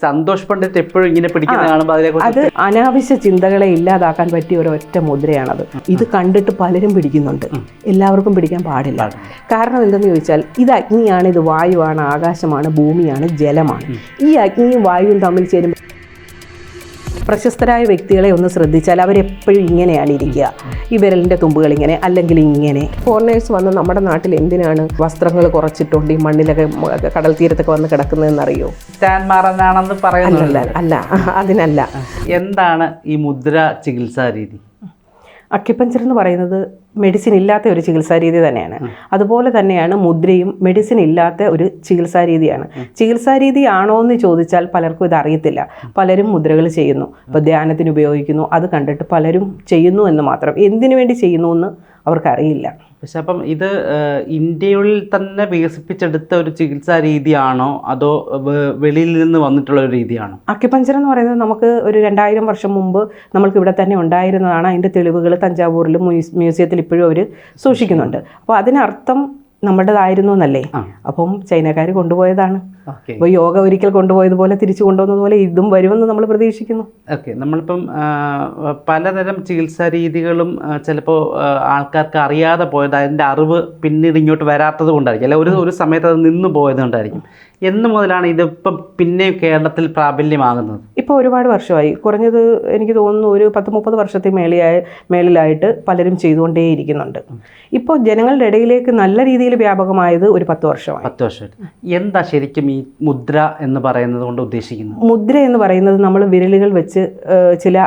സന്തോഷ് പണ്ഡിറ്റ് എപ്പോഴും ഇങ്ങനെ പിടിക്കുന്ന ആ, കാണുമ്പോൾ അതിനെക്കുറിച്ച് അത് അനാവശ്യ ചിന്തകളെ ഇല്ലാതാക്കാൻ പറ്റിയ ഒരു ഒറ്റ മുദ്രയാണത് ഇത് കണ്ടിട്ട് പലരും പിടിക്കുന്നുണ്ട്. എല്ലാവർക്കും പിടിക്കാൻ പാടില്ല. കാരണം എന്തെന്ന് ചോദിച്ചാൽ ഇത് അഗ്നിയാണ് ഇത് വായുവാണ് ആകാശമാണ് ഭൂമിയാണ് ജലമാണ്. ഈ അഗ്നിയും വായുവും തമ്മിൽ ചേരുമ്പോൾ പ്രശസ്തരായ വ്യക്തികളെ ഒന്ന് ശ്രദ്ധിച്ചാൽ അവരെപ്പോഴും ഇങ്ങനെയാണ് ഇരിക്കുക. ഈ വിരലിന്റെ തുമ്പുകൾ ഇങ്ങനെ അല്ലെങ്കിൽ ഇങ്ങനെ. ഫോറിനേഴ്സ് വന്ന് നമ്മുടെ നാട്ടിൽ എന്തിനാണ് വസ്ത്രങ്ങൾ കുറച്ചിട്ടുണ്ട്? ഈ മണ്ണിലൊക്കെ കടൽ തീരത്തൊക്കെ വന്ന് കിടക്കുന്നതെന്നറിയോ? സ്റ്റാൻ അല്ല അല്ല അതിനല്ല. എന്താണ് ഈ മുദ്ര ചികിത്സാ രീതി? അക്യുപഞ്ചർ എന്ന് പറയുന്നത് മെഡിസിൻ ഇല്ലാത്ത ഒരു ചികിത്സാ രീതി തന്നെയാണ്. അതുപോലെ തന്നെയാണ് മുദ്രയും മെഡിസിൻ ഇല്ലാത്ത ഒരു ചികിത്സാ രീതിയാണ്. ചികിത്സാ രീതി ആണോ എന്ന് ചോദിച്ചാൽ പലർക്കും ഇത് അറിയത്തില്ല. പലരും മുദ്രകൾ ചെയ്യുന്നു. ഇപ്പോൾ ധ്യാനത്തിന് ഉപയോഗിക്കുന്നു. അത് കണ്ടിട്ട് പലരും ചെയ്യുന്നു എന്ന് മാത്രം. എന്തിനു വേണ്ടി ചെയ്യുന്നു എന്ന് അവർക്കറിയില്ല. പക്ഷെ അപ്പം ഇത് ഇന്ത്യയിൽ തന്നെ വികസിപ്പിച്ചെടുത്ത ഒരു ചികിത്സാ രീതിയാണോ? അതോ വെളിയിൽ നിന്ന് വന്നിട്ടുള്ള ഒരു രീതിയാണോ? അക്യുപഞ്ചർ എന്ന് പറയുന്നത് നമുക്ക് ഒരു രണ്ടായിരം വർഷം മുമ്പ് നമ്മൾക്ക് ഇവിടെ തന്നെ ഉണ്ടായിരുന്നതാണ്. അതിന്റെ തെളിവുകൾ തഞ്ചാവൂരിലും മ്യൂസിയത്തിൽ ഇപ്പോഴും അവർ സൂക്ഷിക്കുന്നുണ്ട്. അപ്പോൾ അതിനർത്ഥം നമ്മുടേതായിരുന്നു എന്നല്ലേ? അപ്പം ചൈനക്കാർ കൊണ്ടുപോയതാണ്. അപ്പോൾ യോഗ ഒരിക്കൽ കൊണ്ടുപോയതുപോലെ തിരിച്ചു കൊണ്ടുവന്നതുപോലെ ഇതും വരുമെന്ന് നമ്മൾ പ്രതീക്ഷിക്കുന്നു. ഓക്കെ. നമ്മളിപ്പം പലതരം ചികിത്സാ രീതികളും ചിലപ്പോൾ ആൾക്കാർക്ക് അറിയാതെ പോയത് അതിന്റെ അറിവ് പിന്നീട് ഇങ്ങോട്ട് വരാത്തത് കൊണ്ടായിരിക്കും. അല്ലെ ഒരു ഒരു സമയത്ത് അത് നിന്ന് പോയത് കൊണ്ടായിരിക്കും. എന്ന് മുതലാണ് ഇതിപ്പം പിന്നെ കേരളത്തിൽ പ്രാബല്യമാകുന്നത്? ഇപ്പോൾ ഒരുപാട് വർഷമായി. കുറഞ്ഞത് എനിക്ക് തോന്നുന്നു ഒരു പത്ത് മുപ്പത് വർഷത്തെ മേളിയായ മേളിലായിട്ട് പലരും ചെയ്തുകൊണ്ടേയിരിക്കുന്നുണ്ട്. ഇപ്പോൾ ജനങ്ങളുടെ ഇടയിലേക്ക് നല്ല രീതിയിൽ വ്യാപകമായത് ഒരു പത്ത് വർഷമായി. പത്ത് വർഷം എന്താ ശരിക്കും ഈ മുദ്ര എന്ന് പറയുന്നത് കൊണ്ട് ഉദ്ദേശിക്കുന്നത് മുദ്ര എന്ന് പറയുന്നത് നമ്മൾ വിരലുകൾ വെച്ച് ചില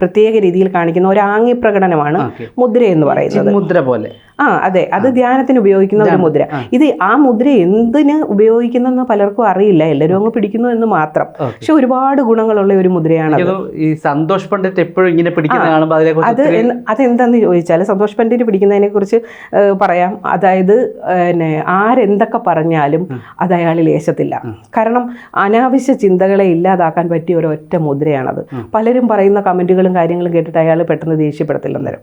പ്രത്യേക രീതിയിൽ കാണിക്കുന്ന ഒരു ആംഗ്യ പ്രകടനമാണ് മുദ്ര എന്ന് പറയുന്നത്. മുദ്ര പോലെ. ആ അതെ. അത് ധ്യാനത്തിന് ഉപയോഗിക്കുന്ന ഒരു മുദ്ര. ഇത് ആ മുദ്ര എന്തിന് ഉപയോഗിക്കുന്നെന്ന് പലർക്കും അറിയില്ല. എല്ലാവരും അങ്ങ് പിടിക്കുന്നു എന്ന് മാത്രം. പക്ഷെ ഒരുപാട് ഗുണങ്ങളുള്ള ഒരു മുദ്രയാണ് ഈ സന്തോഷ് പണ്ഡിറ്റ് എപ്പോഴും ഇങ്ങനെ പിടിക്കുന്ന അത് അതെന്താന്ന് ചോദിച്ചാൽ സന്തോഷ് പണ്ഡിറ്റ് പിടിക്കുന്നതിനെ കുറിച്ച് പറയാം. അതായത് പിന്നെ ആരെന്തൊക്കെ പറഞ്ഞാലും അത് അയാളിൽ ലേശത്തില്ല. കാരണം അനാവശ്യ ചിന്തകളെ ഇല്ലാതാക്കാൻ പറ്റിയ ഒരൊറ്റ മുദ്രയാണത്. പലരും പറയുന്ന കമന്റുകളും കാര്യങ്ങളും കേട്ടിട്ട് അയാൾ പെട്ടെന്ന് ദേഷ്യപ്പെടത്തില്ല അന്നേരം.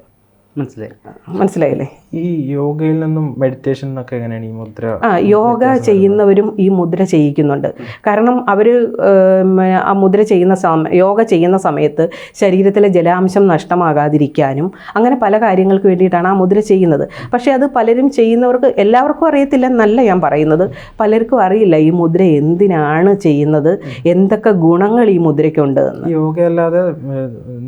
മനസ്സിലായി. മനസ്സിലായില്ലേ? ഈ യോഗയിൽ നിന്നും മെഡിറ്റേഷൻ ഒക്കെ എങ്ങനെയാണ് ഈ മുദ്ര ആ യോഗ ചെയ്യുന്നവരും ഈ മുദ്ര ചെയ്യിക്കുന്നുണ്ട്. കാരണം അവർ ആ മുദ്ര ചെയ്യുന്ന സമയം യോഗ ചെയ്യുന്ന സമയത്ത് ശരീരത്തിലെ ജലാംശം നഷ്ടമാകാതിരിക്കാനും അങ്ങനെ പല കാര്യങ്ങൾക്ക് വേണ്ടിയിട്ടാണ് ആ മുദ്ര ചെയ്യുന്നത്. പക്ഷേ അത് പലരും ചെയ്യുന്നവർക്ക് എല്ലാവർക്കും അറിയത്തില്ല എന്നല്ല ഞാൻ പറയുന്നത്. പലർക്കും അറിയില്ല ഈ മുദ്ര എന്തിനാണ് ചെയ്യുന്നത്? എന്തൊക്കെ ഗുണങ്ങൾ ഈ മുദ്രയ്ക്കുണ്ട് എന്ന്. യോഗ അല്ലാതെ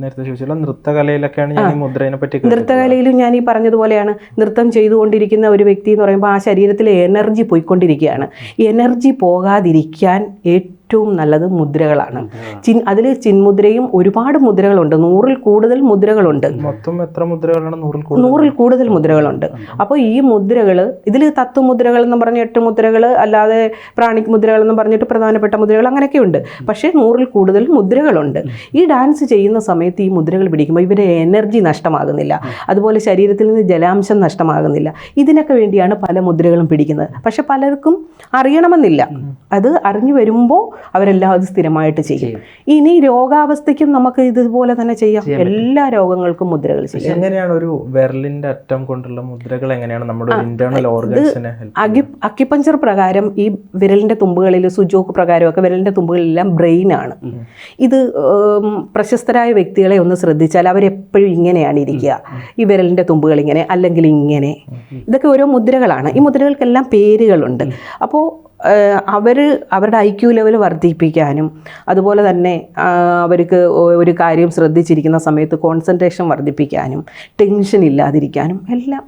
നേരത്തെ ചോദിച്ചല്ലോ നൃത്തകലയിലൊക്കെയാണ് ഞാൻ ഈ മുദ്രയെ പറ്റി കേട്ടത്. നൃത്തകലയിലും ഞാൻ ഈ പറഞ്ഞതുപോലെയാണ് നൃത്തം ചെയ്തുകൊണ്ടിരിക്കുന്ന ഒരു വ്യക്തി എന്ന് പറയുമ്പോൾ ആ ശരീരത്തിലെ എനർജി പോയിക്കൊണ്ടിരിക്കുകയാണ്. എനർജി പോകാതിരിക്കാൻ ഏറ്റവും നല്ലത് മുദ്രകളാണ്. ചിൻ അതിൽ ചിന്മുദ്രയും ഒരുപാട് മുദ്രകളുണ്ട്. നൂറിൽ കൂടുതൽ മുദ്രകളുണ്ട്. മൊത്തം എത്ര മുദ്രകളാണ് നൂറിൽ കൂടുതൽ? നൂറിൽ കൂടുതൽ മുദ്രകളുണ്ട്. അപ്പോൾ ഈ മുദ്രകൾ ഇതിൽ തത്വമുദ്രകൾ എന്ന് പറഞ്ഞ എട്ട് മുദ്രകൾ അല്ലാതെ പ്രാണിക് മുദ്രകൾ എന്ന് പറഞ്ഞിട്ട് പ്രധാനപ്പെട്ട മുദ്രകൾ അങ്ങനെയൊക്കെ ഉണ്ട്. പക്ഷേ നൂറിൽ കൂടുതൽ മുദ്രകളുണ്ട്. ഈ ഡാൻസ് ചെയ്യുന്ന സമയത്ത് ഈ മുദ്രകൾ പിടിക്കുമ്പോൾ ഇവരെ എനർജി നഷ്ടമാകുന്നില്ല. അതുപോലെ ശരീരത്തിൽ നിന്ന് ജലാംശം നഷ്ടമാകുന്നില്ല. ഇതിനൊക്കെ വേണ്ടിയാണ് പല മുദ്രകളും പിടിക്കുന്നത്. പക്ഷെ പലർക്കും അറിയണമെന്നില്ല. അത് അറിഞ്ഞു വരുമ്പോൾ അവരെല്ലാം അത് സ്ഥിരമായിട്ട് ചെയ്യും. ഇനി രോഗാവസ്ഥയ്ക്കും നമുക്ക് ഇതുപോലെ തന്നെ ചെയ്യാം. എല്ലാ രോഗങ്ങൾക്കും മുദ്രകൾ ചെയ്യാം. എങ്ങനെയാണ് ഒരു വിരലിന്റെ അറ്റം കൊണ്ടുള്ള മുദ്രകൾ എങ്ങനെയാണ് നമ്മുടെ ഇന്റേണൽ ഓർഗൻസിനെ അക്യുപഞ്ചർ പ്രകാരം ഈ വിരലിന്റെ തുമ്പുകളിൽ സുജോക്ക് പ്രകാരമൊക്കെ വിരലിന്റെ തുമ്പുകളിലെല്ലാം ബ്രെയിൻ ആണ്. ഇത് പ്രശസ്തരായ വ്യക്തികളെ ഒന്ന് ശ്രദ്ധിച്ചാൽ അവരെപ്പോഴും ഇങ്ങനെയാണ് ഇരിക്കുക. ഈ വിരലിന്റെ തുമ്പുകൾ ഇങ്ങനെ അല്ലെങ്കിൽ ഇങ്ങനെ. ഇതൊക്കെ ഓരോ മുദ്രകളാണ്. ഈ മുദ്രകൾക്കെല്ലാം പേരുകളുണ്ട്. അപ്പോൾ അവർ അവരുടെ ഐ ക്യു ലെവൽ വർദ്ധിപ്പിക്കാനും അതുപോലെ തന്നെ അവർക്ക് ഒരു കാര്യം ശ്രദ്ധിച്ചിരിക്കുന്ന സമയത്ത് കോൺസെൻട്രേഷൻ വർദ്ധിപ്പിക്കാനും ടെൻഷൻ ഇല്ലാതിരിക്കാനും എല്ലാം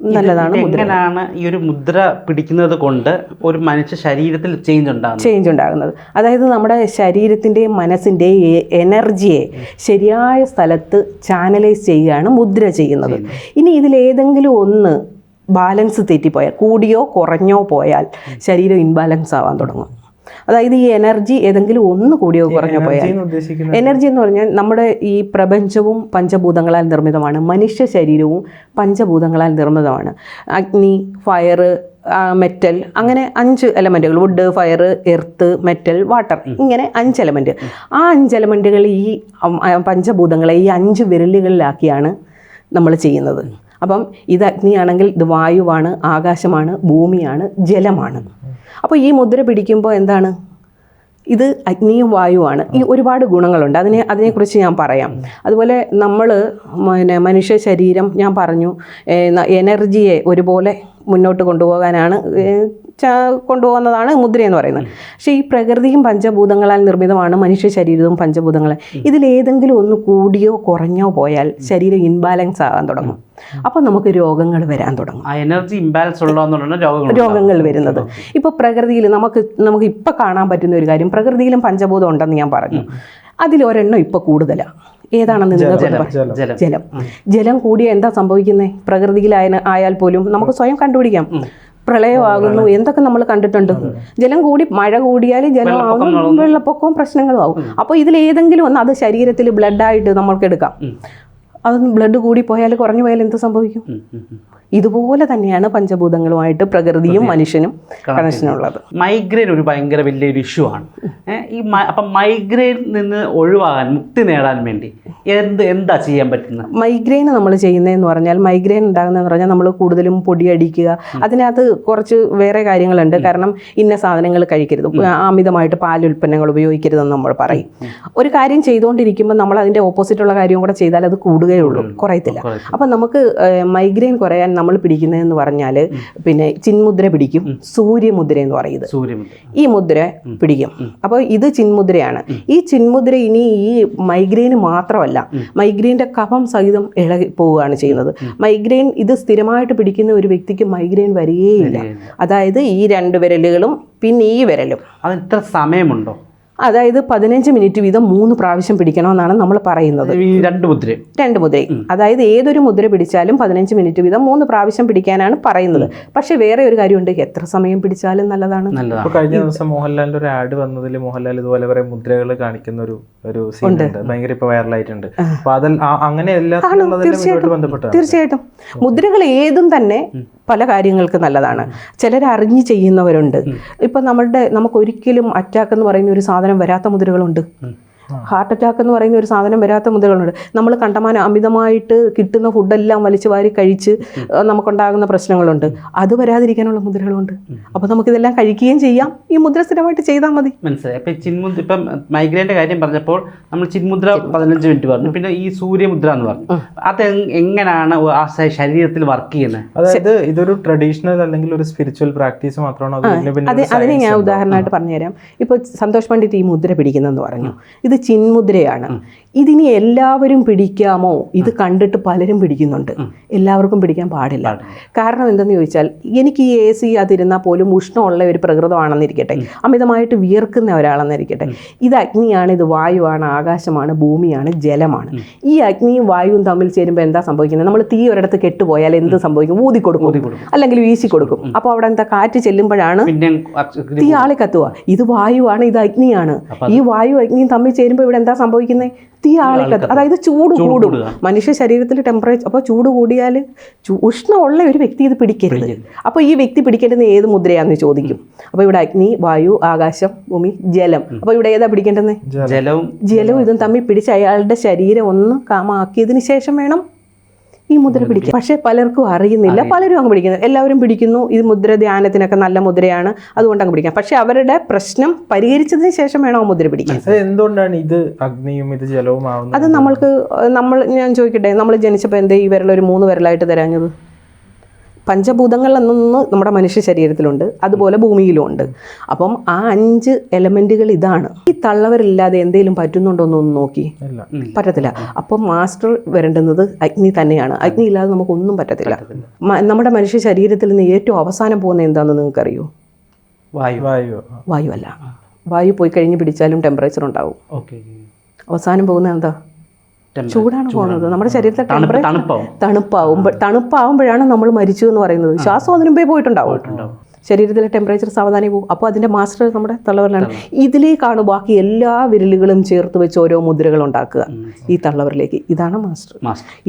നല്ലതാണ് മുദ്ര. എങ്ങനെയാണ് ഈ ഒരു മുദ്ര പിടിക്കുന്നത് കൊണ്ട് ഒരു മനുഷ്യ ശരീരത്തിൽ ചേഞ്ച് ഉണ്ടാകുന്നത്? ചേഞ്ച് ഉണ്ടാകുന്നത്. അതായത് നമ്മുടെ ശരീരത്തിന്റെയും മനസ്സിന്റെയും എനർജിയെ ശരിയായ സ്ഥലത്ത് ചാനലൈസ് ചെയ്യുകയാണ് മുദ്ര ചെയ്യുന്നത്. ഇനി ഇതിലേതെങ്കിലും ഒന്ന് ബാലൻസ് തെറ്റിപ്പോയാൽ കൂടിയോ കുറഞ്ഞോ പോയാൽ ശരീരം ഇൻബാലൻസ് ആവാൻ തുടങ്ങും. അതായത് ഈ എനർജി ഏതെങ്കിലും ഒന്ന് കൂടിയോ കുറഞ്ഞോ പോയാൽ എനർജി എന്ന് പറഞ്ഞാൽ നമ്മുടെ ഈ പ്രപഞ്ചവും പഞ്ചഭൂതങ്ങളാൽ നിർമ്മിതമാണ്. മനുഷ്യ ശരീരവും പഞ്ചഭൂതങ്ങളാൽ നിർമ്മിതമാണ്. അഗ്നി ഫയർ മെറ്റൽ അങ്ങനെ അഞ്ച് എലമെന്റുകൾ wood fire earth metal water ഇങ്ങനെ അഞ്ച് എലമെന്റ് ആ അഞ്ച് എലമെന്റുകൾ ഈ പഞ്ചഭൂതങ്ങളെ ഈ അഞ്ച് വിരലുകളിലാക്കിയാണ് നമ്മൾ ചെയ്യുന്നത്. അപ്പം ഇത് അഗ്നിയാണെങ്കിൽ ഇത് വായുവാണ് ആകാശമാണ് ഭൂമിയാണ് ജലമാണ്. അപ്പോൾ ഈ മുദ്ര പിടിക്കുമ്പോൾ എന്താണ്? ഇത് അഗ്നിയും വായുവാണ്. ഈ ഒരുപാട് ഗുണങ്ങളുണ്ട്. അതിനെ അതിനെക്കുറിച്ച് ഞാൻ പറയാം. അതുപോലെ നമ്മൾ പിന്നെ മനുഷ്യ ശരീരം ഞാൻ പറഞ്ഞു എനർജിയെ ഒരുപോലെ മുന്നോട്ട് കൊണ്ടുപോകാനാണ് ച- കൊണ്ടുപോകുന്നതാണ് മുദ്ര എന്ന് പറയുന്നത്. പക്ഷേ ഈ പ്രകൃതിയും പഞ്ചഭൂതങ്ങളാൽ നിർമ്മിതമാണ് മനുഷ്യ ശരീരവും പഞ്ചഭൂതങ്ങളെ. ഇതിലേതെങ്കിലും ഒന്ന് കൂടിയോ കുറഞ്ഞോ പോയാൽ ശരീരം ഇൻബാലൻസ് ആകാൻ തുടങ്ങും. അപ്പം നമുക്ക് രോഗങ്ങൾ വരാൻ തുടങ്ങും. എനർജി ഇംബാലൻസ് രോഗങ്ങൾ വരുന്നത്. ഇപ്പോൾ പ്രകൃതിയിൽ നമുക്ക് നമുക്ക് ഇപ്പൊ കാണാൻ പറ്റുന്ന ഒരു കാര്യം പ്രകൃതിയിലും പഞ്ചഭൂതം ഉണ്ടെന്ന് ഞാൻ പറഞ്ഞു. അതിലൊരെണ്ണം ഇപ്പോൾ കൂടുതലാണ് ഏതാണെന്ന് നിങ്ങൾ ജലം. ജലം കൂടിയ എന്താ സംഭവിക്കുന്നത് പ്രകൃതിയിലായ ആയാൽ പോലും നമുക്ക് സ്വയം കണ്ടുപിടിക്കാം. പ്രളയമാകുന്നു എന്തൊക്കെ നമ്മൾ കണ്ടിട്ടുണ്ട്. ജലം കൂടി മഴ കൂടിയാൽ ജലം ആവുന്നു വെള്ളപ്പൊക്കവും പ്രശ്നങ്ങളും ആകും അപ്പോൾ ഇതിൽ ഏതെങ്കിലും ഒന്ന് അത് ശരീരത്തിൽ ബ്ലഡായിട്ട് നമ്മൾക്ക് എടുക്കാം അത് ബ്ലഡ് കൂടി പോയാൽ കുറഞ്ഞു പോയാൽ എന്ത് സംഭവിക്കും. ഇതുപോലെ തന്നെയാണ് പഞ്ചഭൂതങ്ങളുമായിട്ട് പ്രകൃതിയും മനുഷ്യനും കണക്ഷനുള്ളത്. മൈഗ്രെയിൻ ഒരു ഭയങ്കര വലിയൊരു ഇഷ്യൂ ആണ്. ഈ അപ്പം മൈഗ്രെയിൻ നിന്ന് ഒഴിവാകാൻ മുക്തി നേടാൻ വേണ്ടി എന്ത് എന്താ ചെയ്യാൻ പറ്റുന്നത്? മൈഗ്രെയിൻ നമ്മൾ ചെയ്യുന്നതെന്ന് പറഞ്ഞാൽ മൈഗ്രെയിൻ ഉണ്ടാകുന്നതെന്ന് പറഞ്ഞാൽ നമ്മൾ കൂടുതലും പൊടിയടിക്കുക അതിനകത്ത് കുറച്ച് വേറെ കാര്യങ്ങളുണ്ട്. കാരണം ഇന്ന സാധനങ്ങൾ കഴിക്കരുത്. അമിതമായിട്ട് പാൽ ഉൽപ്പന്നങ്ങൾ ഉപയോഗിക്കരുതെന്ന് നമ്മൾ പറയും. ഒരു കാര്യം ചെയ്തുകൊണ്ടിരിക്കുമ്പോൾ നമ്മൾ അതിന്റെ ഓപ്പോസിറ്റുള്ള കാര്യം കൂടെ ചെയ്താൽ അത് കൂടുകയുള്ളൂ. കുറയത്തില്ല. അപ്പം നമുക്ക് മൈഗ്രെയിൻ കുറയാൻ നമ്മൾ പിടിക്കുന്നതെന്ന് പറഞ്ഞാൽ പിന്നെ ചിന്മുദ്ര പിടിക്കും സൂര്യമുദ്ര എന്ന് പറയുന്നത്. ഈ മുദ്ര പിടിക്കും. അപ്പോൾ ഇത് ചിന്മുദ്രയാണ്. ഈ ചിന്മുദ്ര ഇനി ഈ മൈഗ്രെയിന് മാത്രമല്ല മൈഗ്രെയിന്റെ കഫം സഹിതം ഇളകി പോവുകയാണ് ചെയ്യുന്നത്. മൈഗ്രെയിൻ ഇത് സ്ഥിരമായിട്ട് പിടിക്കുന്ന ഒരു വ്യക്തിക്ക് മൈഗ്രെയിൻ വരികയില്ല. അതായത് ഈ രണ്ട് വിരലുകളും പിന്നെ ഈ വിരലും. അത് ഇത്ര സമയമുണ്ടോ? അതായത് പതിനഞ്ച് മിനിറ്റ് വീതം മൂന്ന് പ്രാവശ്യം പിടിക്കണമെന്നാണ് നമ്മൾ പറയുന്നത്. ഈ രണ്ട് മുദ്ര രണ്ട് മുദ്ര അതായത് ഏതൊരു മുദ്ര പിടിച്ചാലും പതിനഞ്ച് മിനിറ്റ് വീതം മൂന്ന് പ്രാവശ്യം പിടിക്കാനാണ് പറയുന്നത്. പക്ഷേ വേറെ ഒരു കാര്യമുണ്ട്. എത്ര സമയം പിടിച്ചാലും നല്ലതാണ്. കഴിഞ്ഞ ദിവസം മോഹൻലാലിന്റെ ഒരു ആഡ് വന്നതിൽ മോഹൻലാൽ ഇതുപോലെ കുറെ മുദ്രകൾ കാണിക്കുന്ന ഒരു ഒരു സീൻ ഉണ്ട്. ഭയങ്കര ഇപ്പൊ വൈറലായിട്ടുണ്ട്. അപ്പൊ അതിൽ അങ്ങനെ തീർച്ചയായിട്ടും. മുദ്രകൾ ഏതും തന്നെ പല കാര്യങ്ങൾക്ക് നല്ലതാണ്. ചിലർ അറിഞ്ഞ് ചെയ്യുന്നവരുണ്ട്. ഇപ്പം നമ്മളുടെ നമുക്ക് ഒരിക്കലും അറ്റാക്ക് എന്ന് പറയുന്ന ഒരു സാധനം വരാത്ത മുദ്രകളുണ്ട്. ഹാർട്ട് അറ്റാക്ക് എന്ന് പറയുന്ന ഒരു സാധനം വരാത്ത മുദ്രകളുണ്ട് നമ്മൾ കണ്ടമാനം അമിതമായിട്ട് കിട്ടുന്ന ഫുഡെല്ലാം വലിച്ചു വാരി കഴിച്ച് നമുക്കുണ്ടാകുന്ന പ്രശ്നങ്ങളുണ്ട്. അത് വരാതിരിക്കാനുള്ള മുദ്രകളുണ്ട് അപ്പോൾ നമുക്കിതെല്ലാം കഴിക്കുകയും ചെയ്യാം. ഈ മുദ്ര സ്ഥിരമായിട്ട് ചെയ്താൽ മതി. മനസ്സിലായി. അപ്പം ചിന്മുദ്ര ഇപ്പം മൈഗ്രെയിന്റെ കാര്യം പറഞ്ഞപ്പോൾ നമ്മൾ ചിന്മുദ്ര പതിനഞ്ച് മിനിറ്റ് പറഞ്ഞു. പിന്നെ ഈ സൂര്യമുദ്ര എന്ന് പറഞ്ഞു. അത് എങ്ങനെയാണ് ആ ശരീരത്തിൽ വർക്ക് ചെയ്യുന്നത്? അതായത് ഇതൊരു ട്രഡീഷണൽ അല്ലെങ്കിൽ ഒരു സ്പിരിച്വൽ പ്രാക്ടീസ് മാത്രമാണോ? അതിനെ ഞാൻ ഉദാഹരണമായിട്ട് പറഞ്ഞുതരാം. ഇപ്പോൾ സന്തോഷ് പണ്ഡിറ്റ് ഈ മുദ്ര പിടിക്കുന്നെന്ന് പറഞ്ഞു. ഇത് ചിന്മുദ്രയാണ്. ഇതിനി എല്ലാവരും പിടിക്കാമോ? ഇത് കണ്ടിട്ട് പലരും പിടിക്കുന്നുണ്ട്. എല്ലാവർക്കും പിടിക്കാൻ പാടില്ല. കാരണം എന്തെന്ന് ചോദിച്ചാൽ എനിക്ക് ഈ എ സി അതിരുന്നാൽ പോലും ഉഷ്ണമുള്ള ഒരു പ്രകൃതമാണെന്നിരിക്കട്ടെ അമിതമായിട്ട് വിയർക്കുന്ന ഒരാളെന്നിരിക്കട്ടെ ഇത് അഗ്നിയാണ് ഇത് വായുവാണ് ആകാശമാണ് ഭൂമിയാണ് ജലമാണ്. ഈ അഗ്നിയും വായുവും തമ്മിൽ ചേരുമ്പോൾ എന്താ സംഭവിക്കുന്നത്? നമ്മൾ തീ ഒരിടത്ത് കെട്ടുപോയാൽ എന്ത് സംഭവിക്കും? ഊതി കൊടുക്കും. അല്ലെങ്കിൽ വീശി കൊടുക്കും. അപ്പോൾ അവിടെ എന്താ കാറ്റ് ചെല്ലുമ്പോഴാണ് തീ ആളെ കത്തുക ഇത് വായുവാണ് ഇത് അഗ്നിയാണ്. ഈ വായു അഗ്നിയും തമ്മിൽ ചേരുമ്പോൾ ഇവിടെ എന്താ സംഭവിക്കുന്നത് തീ ആളിക്കത്ത്. അതായത് ചൂട് കൂടും. മനുഷ്യ ശരീരത്തിൽ ടെമ്പറേച്ചർ അപ്പോൾ ചൂട് കൂടിയാൽ ഉഷ്ണമുള്ള ഒരു വ്യക്തി ഇത് പിടിക്കരുത്. അപ്പോൾ ഈ വ്യക്തി പിടിക്കേണ്ടത് ഏത് മുദ്രയാണെന്ന് ചോദിക്കും. അപ്പോൾ ഇവിടെ അഗ്നി വായു ആകാശം ഭൂമി ജലം. അപ്പോൾ ഇവിടെ ഏതാ പിടിക്കേണ്ടത് ജലവും ജലവും ഇതും തമ്മിൽ പിടിച്ച് അയാളുടെ ശരീരം ഒന്ന് കാമാക്കിയതിന് ശേഷം വേണം ഈ മുദ്ര പിടിക്കും പക്ഷേ പലർക്കും അറിയുന്നില്ല. പലരും അങ്ങ് പിടിക്കുന്നു. എല്ലാവരും പിടിക്കുന്നു. ഈ മുദ്ര ധ്യാനത്തിനൊക്കെ നല്ല മുദ്രയാണ്. അതുകൊണ്ട് അങ്ങ് പിടിക്കാം. പക്ഷേ അവരുടെ പ്രശ്നം പരിഹരിച്ചതിന് ശേഷം വേണം ആ മുദ്ര പിടിക്കാൻ. എന്തുകൊണ്ടാണ് ഇത് അഗ്നിയും ഇത് ജലവും അത് നമ്മൾക്ക് നമ്മൾ ഞാൻ ചോദിക്കട്ടെ നമ്മൾ ജനിച്ചപ്പോൾ എന്തേ ഈ വിരൽ ഒരു മൂന്ന് വിരലായിട്ട് തരാഞ്ഞത്? പഞ്ചഭൂതങ്ങൾ എന്നൊന്ന് നമ്മുടെ മനുഷ്യ ശരീരത്തിലുണ്ട് അതുപോലെ ഭൂമിയിലും ഉണ്ട്. അപ്പം ആ അഞ്ച് എലമെന്റുകൾ ഇതാണ്. ഈ തള്ളവരില്ലാതെ എന്തെങ്കിലും പറ്റുന്നുണ്ടോ എന്നൊന്ന് നോക്കി. പറ്റത്തില്ല. അപ്പം മാസ്റ്റർ വരേണ്ടുന്നത് അഗ്നി തന്നെയാണ്. അഗ്നി ഇല്ലാതെ നമുക്കൊന്നും പറ്റത്തില്ല. നമ്മുടെ മനുഷ്യ ശരീരത്തിൽ നിന്ന് ഏറ്റവും അവസാനം പോകുന്ന എന്താണെന്ന് നിങ്ങൾക്കറിയോ? വായു. വായു. വായു അല്ല വായു പോയി കഴിഞ്ഞ് പിടിച്ചാലും ടെമ്പറേച്ചർ ഉണ്ടാവും. ഓക്കെ. അവസാനം പോകുന്നത് എന്താ? ചൂടാണ് പോകുന്നത്. നമ്മുടെ ശരീരത്തെ തണുപ്പാവും. തണുപ്പാവുമ്പോൾ തണുപ്പാവുമ്പോഴാണ് നമ്മൾ മരിച്ചു എന്ന് പറയുന്നത്. ശ്വാസം അതിനു മുമ്പേ പോയിട്ടുണ്ടാവും. ശരീരത്തിലെ ടെമ്പറേച്ചർ സാവധാനം പോകും. അപ്പോൾ അതിന്റെ മാസ്റ്റർ നമ്മുടെ തള്ളവരിലാണ്. ഇതിലേക്കാണ് ബാക്കി എല്ലാ വിരലുകളും ചേർത്ത് വെച്ച് ഓരോ മുദ്രകൾ ഉണ്ടാക്കുക. ഈ തള്ളവരിലേക്ക്. ഇതാണ് മാസ്റ്റർ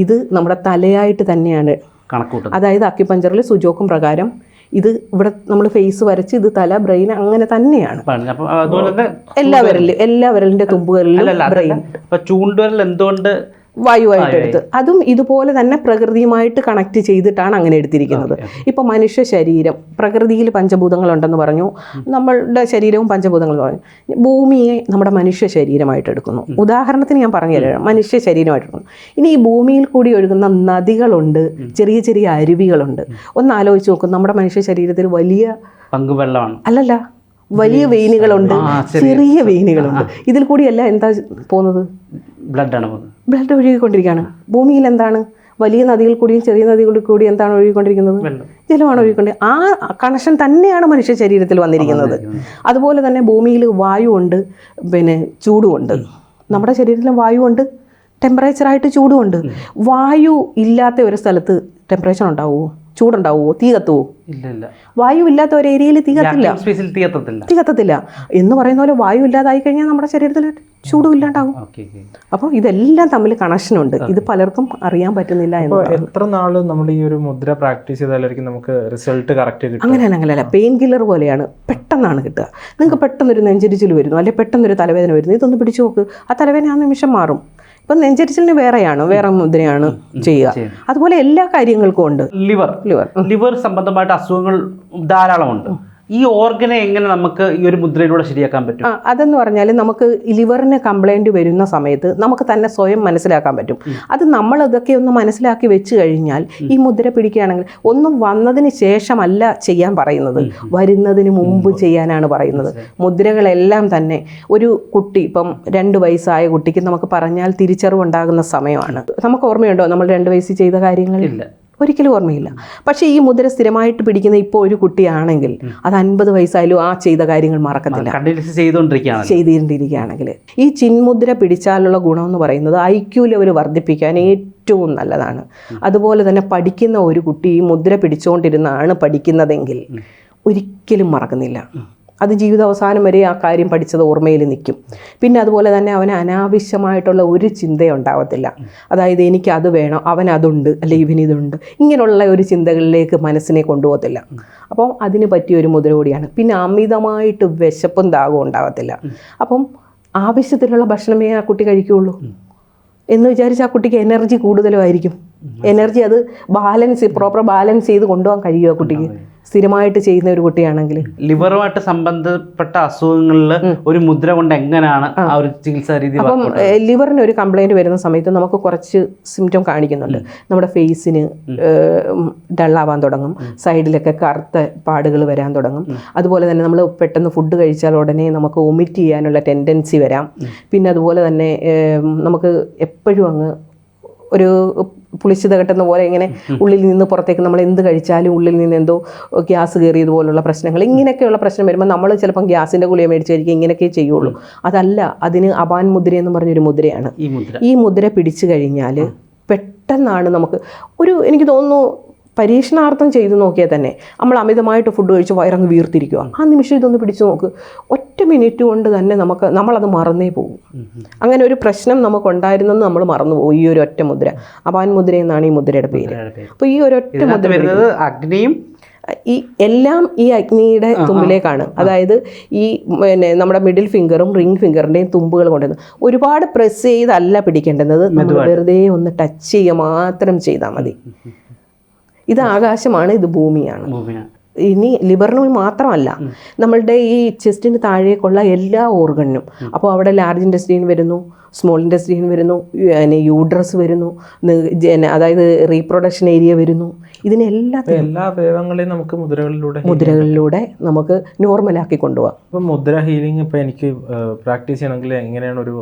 ഇത് നമ്മുടെ തലയായിട്ട് തന്നെയാണ്. അതായത് അക്യുപഞ്ചറിൽ സുജോക്കും പ്രകാരം ഇത് ഇവിടെ നമ്മൾ ഫേസ് വരച്ച് ഇത് തല ബ്രെയിൻ അങ്ങനെ തന്നെയാണ്. എല്ലാ വിരലിലും എല്ലാ വിരലിന്റെ തുമ്പുകളിലും ബ്രെയിൻ ചൂണ്ടുവിരൽ എന്തുകൊണ്ട് വായുവായിട്ട് എടുത്ത്. അതും ഇതുപോലെ തന്നെ പ്രകൃതിയുമായിട്ട് കണക്ട് ചെയ്തിട്ടാണ് അങ്ങനെ എടുത്തിരിക്കുന്നത്. ഇപ്പോൾ മനുഷ്യ ശരീരം പ്രകൃതിയിൽ പഞ്ചഭൂതങ്ങളുണ്ടെന്ന് പറഞ്ഞു. നമ്മളുടെ ശരീരവും പഞ്ചഭൂതങ്ങൾ പറഞ്ഞു ഭൂമിയെ നമ്മുടെ മനുഷ്യ ശരീരമായിട്ട് എടുക്കുന്നു. ഉദാഹരണത്തിന് ഞാൻ പറഞ്ഞു തരാം. മനുഷ്യ ശരീരമായിട്ട് എടുക്കുന്നു. ഇനി ഈ ഭൂമിയിൽ കൂടി ഒഴുകുന്ന നദികളുണ്ട് ചെറിയ ചെറിയ അരുവികളുണ്ട്. ഒന്ന് ആലോചിച്ച് നോക്കും. നമ്മുടെ മനുഷ്യ ശരീരത്തിൽ വലിയ പങ്കുവെള്ളമാണ്. അല്ലല്ല. വലിയ വെയിനുകളുണ്ട്. ചെറിയ വെയിനുകളുണ്ട്. ഇതിൽ കൂടിയല്ല എന്താ പോകുന്നത്? ബ്ലഡാണ് ബ്ലഡ് ഒഴുകിക്കൊണ്ടിരിക്കുകയാണ്. ഭൂമിയിൽ എന്താണ്? വലിയ നദികൾ കൂടിയും ചെറിയ നദികളിൽ കൂടി എന്താണ് ഒഴുകിക്കൊണ്ടിരിക്കുന്നത്? ജലമാണ് ഒഴുകിക്കൊണ്ടിരിക്കുന്നത്. ആ കണക്ഷൻ തന്നെയാണ് മനുഷ്യ ശരീരത്തിൽ വന്നിരിക്കുന്നത്. അതുപോലെ തന്നെ ഭൂമിയിൽ വായുവുണ്ട് പിന്നെ ചൂടുമുണ്ട്. നമ്മുടെ ശരീരത്തിലും വായുവുണ്ട് ടെമ്പറേച്ചറായിട്ട് ചൂടുമുണ്ട്. വായു ഇല്ലാത്ത ഒരു സ്ഥലത്ത് ടെമ്പറേച്ചർ ഉണ്ടാവുമോ? ചൂടുണ്ടാവുമോ തീ കത്തുവോ? ഇല്ല ഇല്ല. വായു ഇല്ലാത്ത ഒരു ഏരിയയിൽ തീ കത്തില്ല. തീ കത്തത്തില്ല. എന്ന് പറയുന്ന പോലെ വായു ഇല്ലാതായി കഴിഞ്ഞാൽ നമ്മുടെ ശരീരത്തിൽ ചൂടും ഇല്ലാണ്ടാവും ഓക്കെ ഓക്കെ. അപ്പോൾ ഇതെല്ലാം തമ്മിൽ കണക്ഷൻ ഉണ്ട്. ഇത് പലർക്കും അറിയാൻ പറ്റുന്നില്ല എന്ന് എത്ര നാൾ നമ്മൾ ഈ ഒരു മുദ്ര പ്രാക്ടീസ് ചെയ്താലായിരിക്കും നമുക്ക് റിസൾട്ട് കറക്റ്റ് കിട്ടും അങ്ങനെയല്ല അങ്ങനെയല്ല. പെയിൻ കില്ലർ പോലെയാണ്. പെട്ടെന്നാണ് കിട്ടുക. നിങ്ങൾക്ക് പെട്ടെന്നൊരു നെഞ്ചരിച്ചിൽ വരുന്നു. അല്ലെങ്കിൽ പെട്ടെന്നൊരു തലവേദന വരുന്നു. ഇതൊന്ന് പിടിച്ചു നോക്ക്. ആ തലവേദന ആ നിമിഷം മാറും. ഇപ്പം നെഞ്ചരിച്ചിലിന് വേറെയാണ് വേറെ മുദ്രയാണ് ചെയ്യുക. അതുപോലെ എല്ലാ കാര്യങ്ങൾക്കും ഉണ്ട്. ലിവർ. ലിവർ. ലിവർ സംബന്ധമായിട്ട് അസുഖങ്ങൾ ധാരാളമുണ്ട്. ഈ ഓർഗനെ എങ്ങനെ നമുക്ക് ഈ ഒരു മുദ്രയിലൂടെ ശരിയാക്കാൻ പറ്റും? അതെന്ന് പറഞ്ഞാൽ നമുക്ക് ലിവറിന് കംപ്ലൈന്റ് വരുന്ന സമയത്ത് നമുക്ക് തന്നെ സ്വയം മനസ്സിലാക്കാൻ പറ്റും. അത് നമ്മൾ ഇതൊക്കെ ഒന്ന് മനസ്സിലാക്കി വെച്ച് കഴിഞ്ഞാൽ ഈ മുദ്ര പിടിക്കുകയാണെങ്കിൽ ഒന്നും വന്നതിന് ശേഷമല്ല ചെയ്യാൻ പറയുന്നത്. വരുന്നതിന് മുമ്പ് ചെയ്യാനാണ് പറയുന്നത്. മുദ്രകളെല്ലാം തന്നെ ഒരു കുട്ടി ഇപ്പം രണ്ട് വയസ്സായ കുട്ടിക്ക് നമുക്ക് പറഞ്ഞാൽ തിരിച്ചറിവുണ്ടാകുന്ന സമയമാണ്. നമുക്ക് ഓർമ്മയുണ്ടോ നമ്മൾ രണ്ട് വയസ്സ് ചെയ്ത കാര്യങ്ങൾ? ഇല്ല. ഒരിക്കലും ഓർമ്മയില്ല. പക്ഷേ ഈ മുദ്ര സ്ഥിരമായിട്ട് പിടിക്കുന്ന ഇപ്പോൾ ഒരു കുട്ടിയാണെങ്കിൽ അത് അൻപത് വയസ്സായാലും ആ ചെയ്ത കാര്യങ്ങൾ മറക്കത്തില്ല. ചെയ്തുകൊണ്ടിരിക്കുകയാണെങ്കിൽ ഈ ചിന്മുദ്ര പിടിച്ചാലുള്ള ഗുണം എന്ന് പറയുന്നത് ഐ ക്യു ലെവൽ വർദ്ധിപ്പിക്കാൻ ഏറ്റവും നല്ലതാണ്. അതുപോലെ തന്നെ പഠിക്കുന്ന ഒരു കുട്ടി ഈ മുദ്ര പിടിച്ചുകൊണ്ടിരുന്നാണ് പഠിക്കുന്നതെങ്കിൽ ഒരിക്കലും മറക്കുന്നില്ല. അത് ജീവിതാവസാനം വരെ ആ കാര്യം പഠിച്ചത് ഓർമ്മയിൽ നിൽക്കും. പിന്നെ അതുപോലെ തന്നെ അവന് അനാവശ്യമായിട്ടുള്ള ഒരു ചിന്തയുണ്ടാവത്തില്ല. അതായത് എനിക്ക് അത് വേണം അവൻ അതുണ്ട് അല്ലെ ഇവനിതുണ്ട് ഇങ്ങനെയുള്ള ഒരു ചിന്തകളിലേക്ക് മനസ്സിനെ കൊണ്ടുപോകത്തില്ല. അപ്പം അതിന് പറ്റിയ ഒരു മുതലോടിയാണ് പിന്നെ അമിതമായിട്ട് വിശപ്പും ദാഹവും ഉണ്ടാവത്തില്ല. അപ്പം ആവശ്യത്തിലുള്ള ഭക്ഷണമേ ആ കുട്ടി കഴിക്കുകയുള്ളൂ എന്ന് വിചാരിച്ച് ആ കുട്ടിക്ക് എനർജി കൂടുതലുമായിരിക്കും. എനർജി അത് ബാലൻസ് പ്രോപ്പർ ബാലൻസ് ചെയ്ത് കൊണ്ടുപോകാൻ കഴിയുമോ കുട്ടിക്ക്. സ്ഥിരമായിട്ട് ചെയ്യുന്ന ഒരു കുട്ടിയാണെങ്കിൽ. ലിവറുമായിട്ട് സംബന്ധപ്പെട്ട അസുഖങ്ങളിൽ ഒരു മുദ്ര കൊണ്ട് എങ്ങനെയാണ് ആ. ഒരു ചികിത്സാ രീതി അപ്പം ലിവറിന് ഒരു കംപ്ലൈന്റ് വരുന്ന സമയത്ത് നമുക്ക് കുറച്ച് സിംറ്റം കാണിക്കുന്നുണ്ട്. നമ്മുടെ ഫേസിന് ഡള്ളാവാൻ തുടങ്ങും. സൈഡിലൊക്കെ കറുത്ത പാടുകൾ വരാൻ തുടങ്ങും. അതുപോലെ തന്നെ നമ്മൾ പെട്ടെന്ന് ഫുഡ് കഴിച്ചാൽ ഉടനെ നമുക്ക് ഒമിറ്റ് ചെയ്യാനുള്ള ടെൻഡൻസി വരാം. പിന്നെ അതുപോലെ തന്നെ നമുക്ക് എപ്പോഴും അങ്ങ് ഒരു പുളിച്ചിത തകട്ടുന്ന പോലെ ഇങ്ങനെ ഉള്ളിൽ നിന്ന് പുറത്തേക്ക് നമ്മൾ എന്ത് കഴിച്ചാലും ഉള്ളിൽ നിന്ന് എന്തോ ഗ്യാസ് കയറിയതുപോലുള്ള പ്രശ്നങ്ങൾ ഇങ്ങനെയൊക്കെയുള്ള പ്രശ്നം വരുമ്പോൾ നമ്മൾ ചിലപ്പം ഗ്യാസിന്റെ ഗുളിക മേടിച്ചായിരിക്കും കഴിക്കുക ഇങ്ങനെയൊക്കെ ചെയ്യുള്ളൂ. അതല്ല അതിന് അപാൻ മുദ്ര എന്ന് പറഞ്ഞൊരു മുദ്രയാണ്. ഈ മുദ്ര. ഈ മുദ്ര പിടിച്ചു കഴിഞ്ഞാൽ പെട്ടെന്നാണ് നമുക്ക് ഒരു എനിക്ക് തോന്നുന്നു പരീക്ഷണാർത്ഥം ചെയ്തു നോക്കിയാൽ തന്നെ നമ്മൾ അമിതമായിട്ട് ഫുഡ് കഴിച്ച് വയറങ്ങ് വീർത്തിരിക്കുക ആ നിമിഷം ഇതൊന്ന് പിടിച്ചു നോക്ക്. ഒറ്റ മിനിറ്റ് കൊണ്ട് തന്നെ നമുക്ക് നമ്മളത് മറന്നേ പോകും. അങ്ങനെ ഒരു പ്രശ്നം നമുക്ക് ഉണ്ടായിരുന്നെന്ന് നമ്മൾ മറന്നു പോകും ഈ ഒരു ഒറ്റ മുദ്ര. അപാൻ മുദ്ര എന്നാണ് ഈ മുദ്രയുടെ പേര്. അപ്പോൾ ഈ ഒരു ഒറ്റ മുദ്ര അഗ്നിയും ഈ എല്ലാം ഈ അഗ്നിയുടെ തുമ്പിലേക്കാണ്. അതായത് ഈ പിന്നെ നമ്മുടെ മിഡിൽ ഫിംഗറും റിംഗ് ഫിംഗറിന്റെയും തുമ്പുകൾ കൊണ്ടുവന്ന് ഒരുപാട് പ്രസ് ചെയ്തല്ല പിടിക്കേണ്ടത് നമ്മൾ വെറുതെ ഒന്ന് ടച്ച് ചെയ്യുക മാത്രം ചെയ്താൽ മതി. ഇത് ആകാശമാണ് ഇത് ഭൂമിയാണ്. ഇനി ലിബറിനും മാത്രമല്ല നമ്മളുടെ ഈ ചെസ്റ്റിന് താഴേക്കുള്ള എല്ലാ ഓർഗണിനും അപ്പോൾ അവിടെ ലാർജ് ഇൻഡസ്ട്രീൻ വരുന്നു സ്മോൾ ഇൻഡസ്ട്രീൻ വരുന്നു യൂഡ്രസ് വരുന്നു അതായത് റീപ്രൊഡക്ഷൻ ഏരിയ വരുന്നു. ഇതിനെല്ലാം എല്ലാ അവയവങ്ങളെയും നമുക്ക് മുദ്രകളിലൂടെ മുദ്രകളിലൂടെ നമുക്ക് നോർമലാക്കി കൊണ്ടുപോകാം. ഇപ്പം മുദ്ര ഹീലിംഗ് ഇപ്പം എനിക്ക് പ്രാക്ടീസ് ചെയ്യണമെങ്കിൽ എങ്ങനെയാണ് ഒരു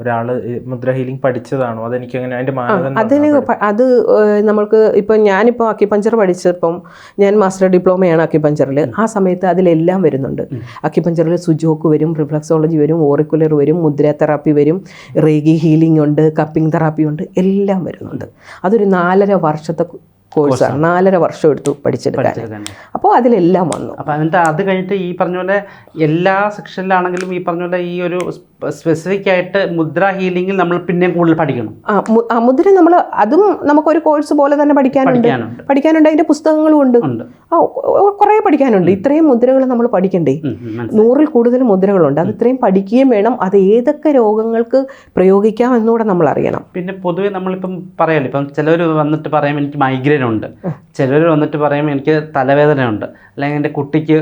ഒരാൾ മുദ്ര ഹീലിംഗ് പഠിച്ചതാണോ? അതെനിക്ക് എങ്ങനെ അതിന്റെ അതിന് അത് നമുക്ക് നമ്മൾക്ക് ഇപ്പം ഞാനിപ്പോൾ അക്യുപഞ്ചർ പഠിച്ചപ്പം ഞാൻ മാസ്റ്റർ ഡിപ്ലോമയാണ് അക്യുപഞ്ചറിൽ ആ സമയത്ത് അതിലെല്ലാം വരുന്നുണ്ട്. അക്യുപഞ്ചറിൽ സുജോക്ക് വരും റിഫ്ലക്സോളജി വരും ഓറിക്കുലർ വരും മുദ്ര തെറാപ്പി വരും. റേഗി ഹീലിംഗ് ഉണ്ട് കപ്പിംഗ് തെറാപ്പി ഉണ്ട് എല്ലാം വരുന്നുണ്ട്. അതൊരു നാലര വർഷത്തെ കോഴ്സാണ് നാലര വർഷം എടുത്തു പഠിച്ചെടുക്കാൻ. അപ്പോൾ അതിലെല്ലാം വന്നു. അപ്പോൾ എന്നിട്ട് അത് കഴിഞ്ഞിട്ട് ഈ പറഞ്ഞ പോലെ എല്ലാ സെക്ഷനിലാണെങ്കിലും ഈ പറഞ്ഞ പോലെ ഈ ഒരു സ്പെസിഫിക് ആയിട്ട് മുദ്ര ഹീലിംഗിൽ നമ്മൾ പിന്നെ കൂടുതൽ പഠിക്കണം. ആ മുദ്ര നമ്മൾ അതും നമുക്കൊരു കോഴ്സ് പോലെ തന്നെ പഠിക്കാനുണ്ട്. പഠിക്കാനുണ്ട്. അതിന്റെ പുസ്തകങ്ങളും ഉണ്ട്. കുറേ പഠിക്കാനുണ്ട്. ഇത്രയും മുദ്രകൾ നമ്മൾ പഠിക്കണ്ടേ? നൂറിൽ കൂടുതൽ മുദ്രകളുണ്ട്. അത് ഇത്രയും പഠിക്കുകയും വേണം. അത് ഏതൊക്കെ രോഗങ്ങൾക്ക് പ്രയോഗിക്കാം എന്നുകൂടെ നമ്മൾ അറിയണം. പിന്നെ പൊതുവെ നമ്മളിപ്പം പറയാലോ ഇപ്പം ചിലർ വന്നിട്ട് പറയാം എനിക്ക് മൈഗ്രെയിൻ ഉണ്ട് ചിലർ വന്നിട്ട് പറയും എനിക്ക് തലവേദന ഉണ്ട് അല്ലെങ്കിൽ എന്റെ കുട്ടിക്ക്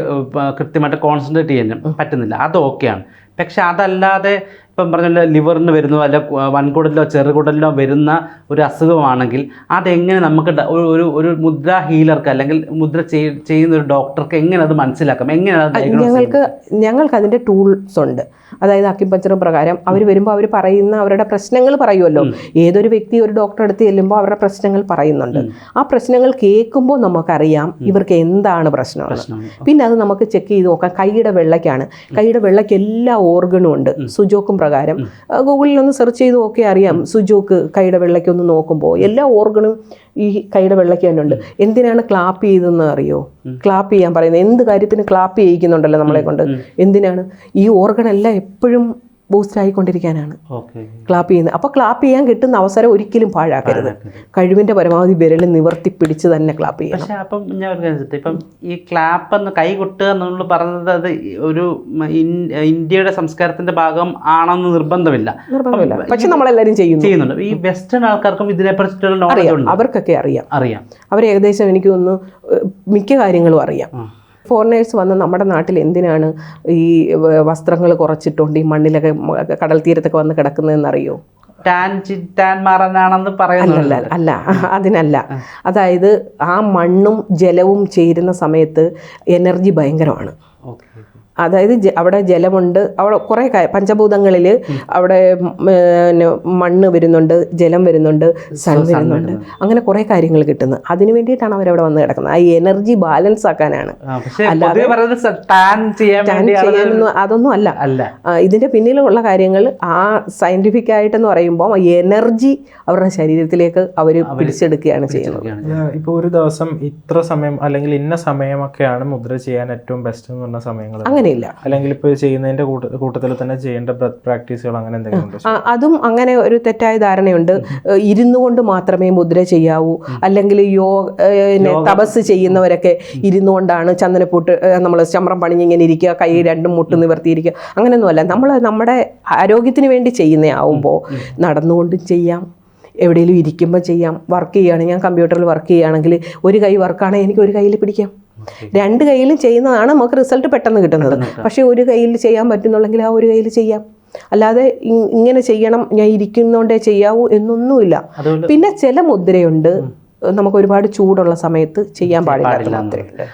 കൃത്യമായിട്ട് കോൺസെൻട്രേറ്റ് ചെയ്യാൻ പറ്റുന്നില്ല. അത് ഓക്കെയാണ് പക്ഷെ അതല്ലാതെ ഇപ്പം പറഞ്ഞല്ലോ ലിവറിന് വരുന്നതോ അല്ല വൻകുടലിലോ ചെറുകുടലിലോ വരുന്ന ഒരു അസുഖമാണെങ്കിൽ അതെങ്ങനെ നമുക്ക് ഒരു- ഒരു മുദ്ര ഹീലർക്ക് അല്ലെങ്കിൽ മുദ്ര ചെയ്യുന്ന ഒരു ഡോക്ടർക്ക് എങ്ങനെ അത് മനസ്സിലാക്കാം? എങ്ങനെയാണ് ഞങ്ങൾക്ക് ഞങ്ങൾക്ക് അതിന്റെ ടൂൾസ് ഉണ്ട്. അതായത് അക്യുപഞ്ചർ പ്രകാരം അവർ വരുമ്പോൾ അവർ പറയുന്ന അവരുടെ പ്രശ്നങ്ങൾ പറയുമല്ലോ. ഏതൊരു വ്യക്തി ഒരു ഡോക്ടറെ അടുത്ത് ചെല്ലുമ്പോൾ അവരുടെ പ്രശ്നങ്ങൾ പറയുന്നുണ്ട്. ആ പ്രശ്നങ്ങൾ കേൾക്കുമ്പോൾ നമുക്കറിയാം ഇവർക്ക് എന്താണ് പ്രശ്നമാണ്. പിന്നെ അത് നമുക്ക് ചെക്ക് ചെയ്ത് നോക്കാം. കൈയുടെ വെള്ളയ്ക്കാണ്. കൈയുടെ വെള്ളയ്ക്ക് എല്ലാ ഓർഗണും ഉണ്ട്. സുജോക്കും പ്രകാരം ഗൂഗിളിൽ ഒന്ന് സെർച്ച് ചെയ്ത് നോക്കി അറിയാം. സുജോക്ക് കൈയുടെ വെള്ളയ്ക്ക് ഒന്ന് നോക്കുമ്പോൾ എല്ലാ ഓർഗണും ഈ കൈയുടെ വെള്ളയ്ക്ക് തന്നെ ഉണ്ട്. എന്തിനാണ് ക്ലാപ്പ് ചെയ്തതെന്ന് അറിയോ? ക്ലാപ്പ് ചെയ്യാൻ പറയുന്നത് എന്ത് കാര്യത്തിന് ക്ലാപ്പ് ചെയ്യിക്കുന്നുണ്ടല്ലോ നമ്മളെ കൊണ്ട്. എന്തിനാണ്? ഈ ഓർഗണെല്ലാം എപ്പോഴും ബൂസ്റ്റ് ആയിക്കൊണ്ടിരിക്കാനാണ് ക്ലാപ്പ് ചെയ്യുന്നത്. അപ്പോൾ ക്ലാപ്പ് ചെയ്യാൻ കിട്ടുന്ന അവസരം ഒരിക്കലും പാഴാക്കരുത്. കഴിവിന്റെ പരമാവധി വിരൽ നിവർത്തി പിടിച്ച് തന്നെ ക്ലാപ്പ് ചെയ്യണം. പക്ഷേ അപ്പം ഞാൻ ഇപ്പം ഈ ക്ലാപ്പ് എന്ന് കൈ കൊട്ടുക എന്നുള്ള പറഞ്ഞത് അത് ഒരു ഇന്ത്യയുടെ സംസ്കാരത്തിന്റെ ഭാഗം ആണെന്ന് നിർബന്ധമില്ല. നിർബന്ധമില്ല. പക്ഷെ നമ്മളെല്ലാവരും ചെയ്യുന്നു. ചെയ്യുന്നുണ്ട്. ഈ വെസ്റ്റേൺ ആൾക്കാർക്കും ഇതിനെ പറ്റിയുള്ള നോളജ് അറിയാം. അവർക്കൊക്കെ അറിയാം. അറിയാം. അവർ ഏകദേശം എനിക്ക് തോന്നുന്നു മിക്ക കാര്യങ്ങളും അറിയാം. ഫോറിനേഴ്സ് വന്ന് നമ്മുടെ നാട്ടിൽ എന്തിനാണ് ഈ വസ്ത്രങ്ങൾ കുറച്ചിട്ടുണ്ട്? ഈ മണ്ണിലൊക്കെ കടൽ തീരത്തൊക്കെ വന്ന് കിടക്കുന്നതെന്ന് അറിയോ ടാൻ ചി- ടാൻ മാറാനാണെന്ന് പറയുന്നുണ്ട് അല്ല അല്ല അതിനല്ല. അതായത് ആ മണ്ണും ജലവും ചേരുന്ന സമയത്ത് എനർജി ഭയങ്കരമാണ്. ഓക്കെ. അതായത് അവിടെ ജലമുണ്ട്. അവിടെ കുറേ പഞ്ചഭൂതങ്ങളിൽ അവിടെ മണ്ണ് വരുന്നുണ്ട് ജലം വരുന്നുണ്ട് സൺ വരുന്നുണ്ട്. അങ്ങനെ കുറേ കാര്യങ്ങൾ കിട്ടുന്നു. അതിന് വേണ്ടിയിട്ടാണ് അവരവിടെ വന്ന് കിടക്കുന്നത്. ആ എനർജി ബാലൻസ് ആക്കാനാണ്. അതൊന്നും അല്ല. അല്ല. ഇതിന്റെ പിന്നിലുള്ള കാര്യങ്ങൾ ആ സയന്റിഫിക് ആയിട്ടെന്ന് പറയുമ്പോൾ എനർജി അവരുടെ ശരീരത്തിലേക്ക് അവർ പിടിച്ചെടുക്കുകയാണ് ചെയ്യുന്നത്. ഇപ്പോൾ ഒരു ദിവസം ഇത്ര സമയം അല്ലെങ്കിൽ ഇന്ന സമയമൊക്കെയാണ് മുദ്ര ചെയ്യാൻ ഏറ്റവും ബെസ്റ്റ് എന്ന് പറഞ്ഞ സമയങ്ങൾ അങ്ങനെയില്ല അല്ലെങ്കിൽ ഇപ്പോൾ ചെയ്യുന്നതിന്റെ കൂട്ടത്തിൽ തന്നെ ചെയ്യേണ്ട പ്രാക്ടീസുകൾ അങ്ങനെ എന്തെങ്കിലും അതും അങ്ങനെ ഒരു തെറ്റായ ധാരണയുണ്ട്. ഇരുന്നു കൊണ്ട് മാത്രമേ മുദ്ര ചെയ്യാവൂ. അല്ലെങ്കിൽ യോ തപസ് ചെയ്യുന്നവരൊക്കെ ഇരുന്നു കൊണ്ടാണ് ചന്ദനപ്പൂട്ട് നമ്മൾ ചമ്രം പണിഞ്ഞിങ്ങനെ ഇരിക്കുക കൈ രണ്ടും മുട്ട് നിവർത്തിയിരിക്കുക. അങ്ങനെയൊന്നുമല്ല നമ്മൾ നമ്മുടെ ആരോഗ്യത്തിന് വേണ്ടി ചെയ്യുന്നതാവുമ്പോൾ നടന്നുകൊണ്ടും ചെയ്യാം. എവിടെയെങ്കിലും ഇരിക്കുമ്പോൾ ചെയ്യാം. വർക്ക് ചെയ്യുകയാണെങ്കിൽ ഞാൻ കമ്പ്യൂട്ടറിൽ വർക്ക് ചെയ്യുകയാണെങ്കിൽ ഒരു കൈ വർക്കാണെങ്കിൽ എനിക്ക് ഒരു കയ്യിൽ പിടിക്കാം. രണ്ട് കയ്യിലും ചെയ്യുന്നതാണ് നമുക്ക് റിസൾട്ട് പെട്ടെന്ന് കിട്ടുന്നത്. പക്ഷേ ഒരു കയ്യിൽ ചെയ്യാൻ പറ്റുന്നുണ്ടെങ്കിൽ ആ ഒരു കയ്യിൽ ചെയ്യാം. അല്ലാതെ ഇങ്ങനെ ചെയ്യണം ഞാൻ ഇരിക്കുന്നോണ്ടേ ചെയ്യാവൂ എന്നൊന്നുമില്ല. പിന്നെ ചില മുദ്രയുണ്ട്. നമുക്ക് ഒരുപാട് ചൂടുള്ള സമയത്ത് ചെയ്യാൻ പാടില്ല മുദ്രയുണ്ട്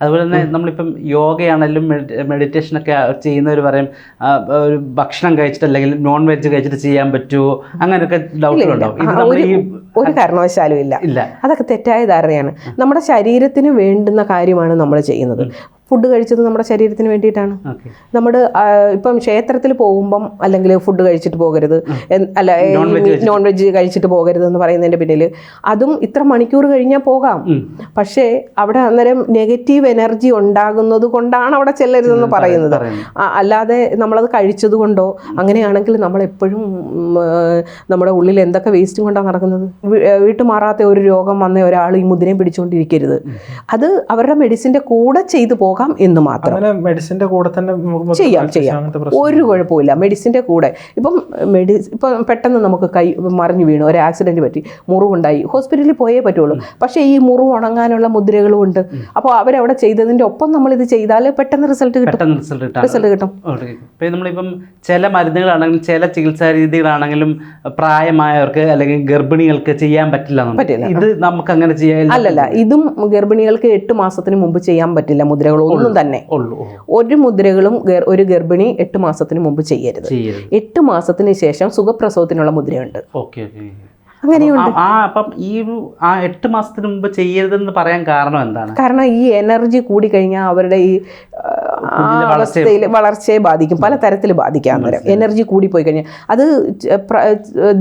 അതുപോലെ തന്നെ നമ്മളിപ്പം യോഗയാണെങ്കിലും മെഡിറ്റേഷൻ ഒക്കെ ചെയ്യുന്നവർ പറയും ഒരു ഭക്ഷണം കഴിച്ചിട്ട് അല്ലെങ്കിൽ നോൺ വെജ് കഴിച്ചിട്ട് ചെയ്യാൻ പറ്റുമോ അങ്ങനെയൊക്കെ ഡൗട്ടുകളുണ്ടാവും ഒരു കാരണവശാലും ഇല്ല. അതൊക്കെ തെറ്റായ ധാരണയാണ്. നമ്മുടെ ശരീരത്തിന് വേണ്ടുന്ന കാര്യമാണ് നമ്മൾ ചെയ്യുന്നത്. ഫുഡ് കഴിച്ചത് നമ്മുടെ ശരീരത്തിന് വേണ്ടിയിട്ടാണ്. നമ്മൾ നമ്മുടെ ഇപ്പം ക്ഷേത്രത്തിൽ പോകുമ്പം അല്ലെങ്കിൽ ഫുഡ് കഴിച്ചിട്ട് പോകരുത്. അല്ല നോൺ വെജ് കഴിച്ചിട്ട്. പോകരുത് എന്ന് പറയുന്നതിന്റെ പിന്നിൽ അതും ഇത്ര മണിക്കൂർ കഴിഞ്ഞാൽ പോകാം. പക്ഷേ അവിടെ അന്നേരം നെഗറ്റീവ് എനർജി ഉണ്ടാകുന്നത് കൊണ്ടാണ് അവിടെ ചെല്ലരുതെന്ന് പറയുന്നത്. അല്ലാതെ നമ്മളത് കഴിച്ചത് കൊണ്ടോ? അങ്ങനെയാണെങ്കിൽ നമ്മളെപ്പോഴും എപ്പോഴും നമ്മുടെ ഉള്ളിൽ എന്തൊക്കെ വേസ്റ്റും കൊണ്ടാണ് നടക്കുന്നത്? വീട്ടു മാറാത്ത വീട്ടുമാറാത്ത ഒരു രോഗം വന്ന ഒരാൾ ഈ മുദ്രയും പിടിച്ചുകൊണ്ടിരിക്കരുത്. അത് അവരുടെ മെഡിസിന്റെ കൂടെ ചെയ്തു പോകാം. എന്ന് മാത്രം. മെഡിസിന്റെ കൂടെ തന്നെ ചെയ്യാം ചെയ്യാം. ഒരു കുഴപ്പമില്ല മെഡിസിന്റെ കൂടെ. ഇപ്പം മെഡി ഇപ്പം പെട്ടെന്ന് നമുക്ക് കൈ മറിഞ്ഞു വീണു. ഒരു ആക്സിഡന്റ് പറ്റി. മുറിവുണ്ടായി. ഹോസ്പിറ്റലിൽ പോയേ പറ്റുള്ളൂ. പക്ഷേ ഈ മുറിവ് ഉണങ്ങാനുള്ള മുദ്രകളും ഉണ്ട്. അപ്പോൾ അവരവിടെ ചെയ്തതിന്റെ ഒപ്പം നമ്മൾ ഇത് ചെയ്താൽ പെട്ടെന്ന് റിസൾട്ട് കിട്ടും. പെട്ടെന്ന് റിസൾട്ട് കിട്ടും. ഇപ്പം നമ്മളിപ്പം ചില മരുന്നുകളാണെങ്കിലും ചില ചികിത്സാ രീതികളാണെങ്കിലും പ്രായമായവർക്ക് അല്ലെങ്കിൽ ഗർഭിണികൾക്ക് ചെയ്യാൻ പറ്റില്ല പറ്റില്ല. ഇത് നമുക്ക് അങ്ങനെ ചെയ്യാൻ അല്ലല്ല. ഇതും ഗർഭിണികൾക്ക് എട്ട് മാസത്തിന് മുമ്പ് ചെയ്യാൻ പറ്റില്ല മുദ്രകൾ ഒന്നും തന്നെ. ഒരു മുദ്രകളും ഒരു ഗർഭിണി എട്ട് മാസത്തിന് മുമ്പ് ചെയ്യരുത്. എട്ട് മാസത്തിന് ശേഷം സുഖപ്രസവത്തിനുള്ള മുദ്രയുണ്ട്. അങ്ങനെയുണ്ട്. ആ അപ്പം ഈ ഒരു ആ എട്ട് മാസത്തിന് മുമ്പ് ചെയ്യരുതെന്ന് പറയാൻ കാരണം എന്താണ്? കാരണം ഈ എനർജി കൂടി കഴിഞ്ഞാൽ അവരുടെ ഈ അവസ്ഥയിൽ വളർച്ചയെ ബാധിക്കും. പല തരത്തിൽ ബാധിക്കാൻ നേരം എനർജി കൂടി പോയി കഴിഞ്ഞാൽ അത്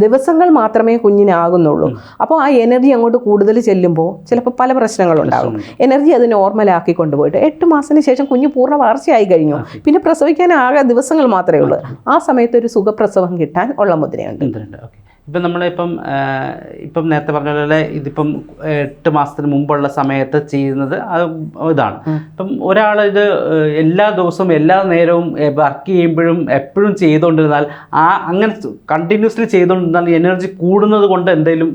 ദിവസങ്ങൾ മാത്രമേ കുഞ്ഞിനാകുന്നുള്ളൂ. അപ്പോൾ ആ എനർജി അങ്ങോട്ട് കൂടുതൽ ചെല്ലുമ്പോൾ ചിലപ്പോൾ പല പ്രശ്നങ്ങളുണ്ടാകും. എനർജി അത് നോർമലാക്കി കൊണ്ടുപോയിട്ട് എട്ട് മാസത്തിന് ശേഷം കുഞ്ഞ് പൂർണ വളർച്ചയായി കഴിഞ്ഞു. പിന്നെ പ്രസവിക്കാൻ ആകെ ദിവസങ്ങൾ മാത്രമേ ഉള്ളൂ. ആ സമയത്ത് ഒരു സുഖപ്രസവം കിട്ടാൻ ഉള്ള മുദ്രയുണ്ട്. ഓക്കെ. ഇപ്പം നമ്മളിപ്പം ഇപ്പം നേരത്തെ പറഞ്ഞ പോലെ ഇതിപ്പം എട്ട് മാസത്തിന് മുമ്പുള്ള സമയത്ത് ചെയ്യുന്നത് അത് ഇതാണ്. ഇപ്പം ഒരാൾ ഇത് എല്ലാ ദിവസവും എല്ലാ നേരവും വർക്ക് ചെയ്യുമ്പോഴും എപ്പോഴും ചെയ്തുകൊണ്ടിരുന്നാൽ ആ അങ്ങനെ കണ്ടിന്യൂസ്ലി ചെയ്തുകൊണ്ടിരുന്നാൽ എനർജി കൂടുന്നത് കൊണ്ട് എന്തെങ്കിലും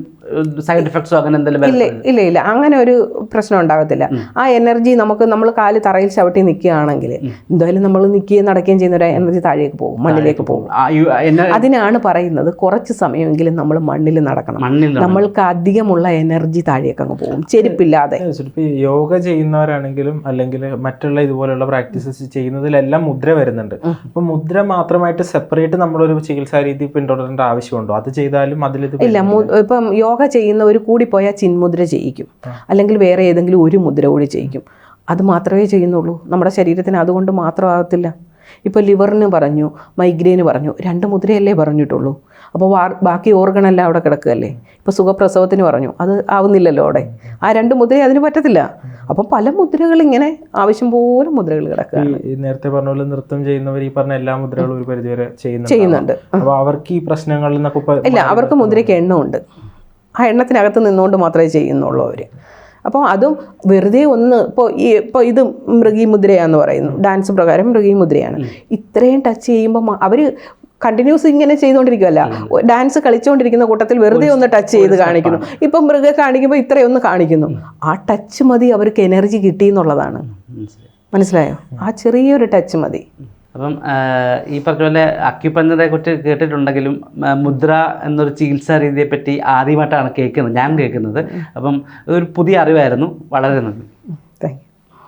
സൈഡ് എഫക്ട്സോ അങ്ങനെ എന്തെങ്കിലും ഇല്ല ഇല്ല ഇല്ല. അങ്ങനെ ഒരു പ്രശ്നം ഉണ്ടാകത്തില്ല. ആ എനർജി നമുക്ക് നമ്മൾ കാൽ തറയിൽ ചവിട്ടി നിൽക്കുകയാണെങ്കിൽ എന്തായാലും നമ്മൾ നിൽക്കുകയും നടക്കുകയും ചെയ്യുന്ന ഒരു എനർജി താഴേക്ക് പോകും മണ്ണിലേക്ക് പോകും. അതിനാണ് പറയുന്നത് കുറച്ച് സമയമെങ്കിലും നമ്മൾ മണ്ണിൽ നടക്കണം. മണ്ണിൽ നമ്മൾക്ക് അധികമുള്ള എനർജി താഴേക്ക് അങ്ങ് പോകും ചെരുപ്പില്ലാതെ. യോഗ ചെയ്യുന്നവരാണെങ്കിലും അല്ലെങ്കിൽ മറ്റുള്ള ഇതുപോലുള്ള പ്രാക്ടീസസ് ചെയ്യുന്നതിലെല്ലാം മുദ്ര വരുന്നുണ്ട്. അപ്പൊ മുദ്ര മാത്രമായിട്ട് സെപ്പറേറ്റ് നമ്മളൊരു ചികിത്സാ രീതി പിന്തുടരേണ്ട ആവശ്യമുണ്ടോ? അത് ചെയ്താലും അതിലിത് ഇല്ല ഇപ്പം യോഗ ചെയ്യുന്നവർ കൂടിപ്പോയാൽ ചിന്മുദ്ര ചെയ്യിക്കും. അല്ലെങ്കിൽ വേറെ ഏതെങ്കിലും ഒരു മുദ്ര കൂടി ചെയ്യിക്കും. അത് മാത്രമേ ചെയ്യുന്നുള്ളൂ. നമ്മുടെ ശരീരത്തിന് അതുകൊണ്ട് മാത്രമാകത്തില്ല ഇപ്പോൾ ലിവറിന് പറഞ്ഞു മൈഗ്രെയിന് പറഞ്ഞു രണ്ട് മുദ്രയല്ലേ പറഞ്ഞിട്ടുള്ളൂ. അപ്പോൾ വാർ ബാക്കി ഓർഗണെല്ലാം അവിടെ കിടക്കുകയല്ലേ? ഇപ്പോൾ സുഖപ്രസവത്തിന് പറഞ്ഞു അത് ആവുന്നില്ലല്ലോ അവിടെ. ആ രണ്ട് മുദ്ര അതിന് പറ്റത്തില്ല. അപ്പം പല മുദ്രകൾ ഇങ്ങനെ ആവശ്യം പോലെ മുദ്രകൾ കിടക്കുക ഈ- ഈ നേരത്തെ പറഞ്ഞ പോലെ നൃത്തം ചെയ്യുന്നവർ ഈ പറഞ്ഞ എല്ലാ മുദ്രകളും ഒരു പരിധിവരെ ചെയ്യുന്നുണ്ട്. ചെയ്യുന്നുണ്ട് അപ്പൊ അവർക്ക് ഈ പ്രശ്നങ്ങളിൽ നിന്നൊക്കെ ഇല്ല അവർക്ക് മുദ്രയ്ക്ക് എണ്ണമുണ്ട്. ആ എണ്ണത്തിനകത്ത് നിന്നുകൊണ്ട് മാത്രമേ ചെയ്യുന്നുള്ളൂ അവർ അപ്പോൾ അതും വെറുതെ ഒന്ന് ഇപ്പോൾ ഈ ഇപ്പോൾ ഇത് മൃഗീമുദ്രയാന്ന് പറയുന്നു. ഡാൻസ് പ്രകാരം മൃഗീമുദ്രയാണ്. ഇത്രയും ടച്ച് ചെയ്യുമ്പോൾ അവർ കണ്ടിന്യൂസ് ഇങ്ങനെ ചെയ്തുകൊണ്ടിരിക്കുമല്ല ഡാൻസ് കളിച്ചുകൊണ്ടിരിക്കുന്ന കൂട്ടത്തിൽ വെറുതെ ഒന്ന് ടച്ച് ചെയ്ത് കാണിക്കുന്നു. ഇപ്പം മൃഗ കാണിക്കുമ്പോൾ ഇത്രയൊന്ന് കാണിക്കുന്നു. ആ ടച്ച് മതി അവർക്ക് എനർജി കിട്ടി എന്നുള്ളതാണ്. മനസ്സിലായോ. ആ ചെറിയൊരു ടച്ച് മതി. അപ്പം ഈ പറഞ്ഞ പോലെ അക്യുപഞ്ചറെ കുറിച്ച് കേട്ടിട്ടുണ്ടെങ്കിലും മുദ്ര എന്നൊരു ചികിത്സാ രീതിയെ പറ്റി ആദ്യമായിട്ടാണ് കേൾക്കുന്നത് ഞാൻ കേൾക്കുന്നത്. അപ്പം ഒരു പുതിയ അറിവായിരുന്നു വളരെ നന്ദി